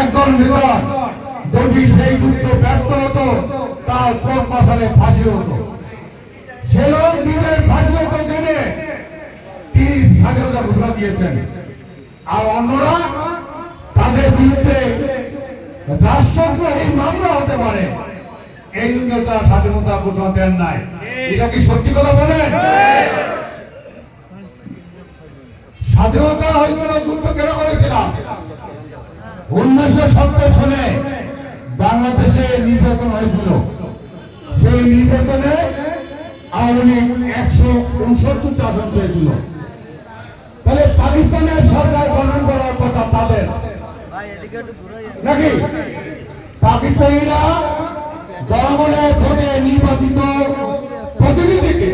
একজন লিডার যদি সেই যুদ্ধ ব্যর্থ হতো তার কোন পাশালে ফাঁসি হতো। সে লোক নিজের ফাঁসি হতো জেনে তিনি স্বাধীনতা ঘোষণা দিয়েছেন। আর অন্যরা তাদের বিরুদ্ধে রাষ্ট্রদ্রোহী মামলা হতে পারে। এই জন্য তারা স্বাধীনতা ঘোষণা দেন নাই। এটা কি সত্যি কথা বলেন? স্বাধীনতা হয়েছিল যুদ্ধ কেন উনিশশো সত্তর সালে বাংলাদেশে নির্বাচন হয়েছিল। সেই নির্বাচনে একশো আসন পেয়েছিল। তাহলে পাকিস্তানের সরকার গঠন করার কথা নাকি? পাকিস্তানিরা জনগণের ভোটে নির্বাচিত প্রতিনিধিকে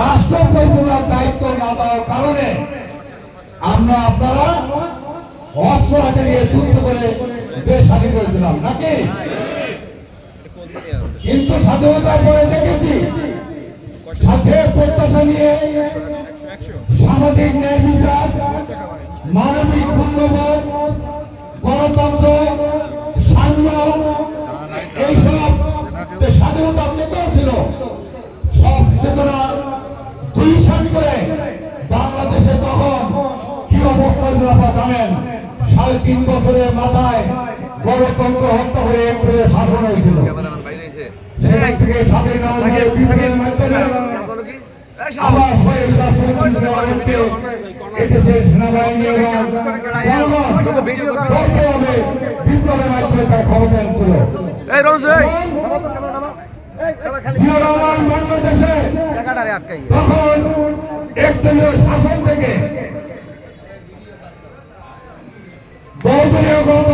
রাষ্ট্র পরিচালনার দায়িত্ব না দেওয়ার কারণে আমরা আপনারা অস্ত্র হাতে নিয়ে যুদ্ধ করে দেশ স্বাধীন করেছিলাম, নাকি? কিন্তু স্বাধীনতার পরে দেখেছি, সাথে প্রত্যাশা নিয়ে সামাজিক ন্যায় বিচার, মানবিক মূল্যবোধ, গণতন্ত্র সাম্য এইসব যে স্বাধীনতার চেতনা ছিল, সব চেতনা দুইশন করে বাংলাদেশে তখন কি অবস্থা ছিল আপনারা জানেন? সাড়ে তিন বছরের মাথায় গণতন্ত্র হত্যা করে শাসন হয়েছিল। সেখান থেকে স্বাধীন বিপ্লবের মাধ্যমে আবার শহীদ রাষ্ট্রপতি এদেশের সেনাবাহিনী এবং জনগণ বিপ্লবের মাধ্যমে তার ক্ষমতা ছিল এই রঞ্জু এই। জিয়া রহমান বাংলাদেশে তখন একদলীয় শাসন থেকে বহুদলীয় গণতন্ত্র